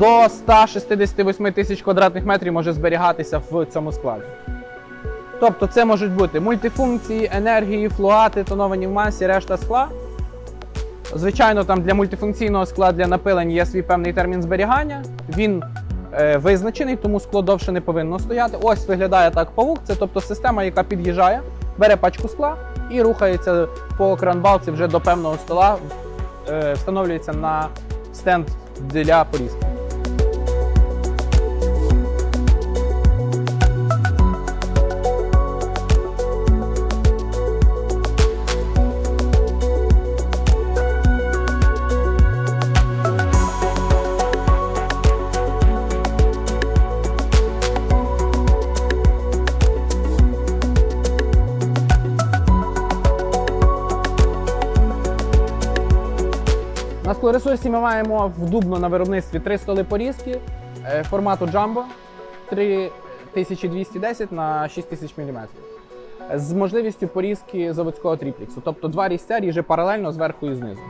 до 168 тисяч квадратних метрів може зберігатися в цьому складі. Тобто це можуть бути мультифункції, енергії, флуати, тоновані в масі, решта скла. Звичайно, там для мультифункційного скла для напилень є свій певний термін зберігання. Він е, визначений, тому скло довше не повинно стояти. Ось виглядає так павук. Це тобто система, яка під'їжджає, бере пачку скла і рухається по кранбалці вже до певного стола, е, встановлюється на стенд для порізки. На склоресурсі ми маємо в Дубно на виробництві три столи порізки е, формату Jumbo 3210 на 6000 мм. З можливістю порізки заводського тріпліксу. Тобто два різця ріже паралельно зверху і знизу.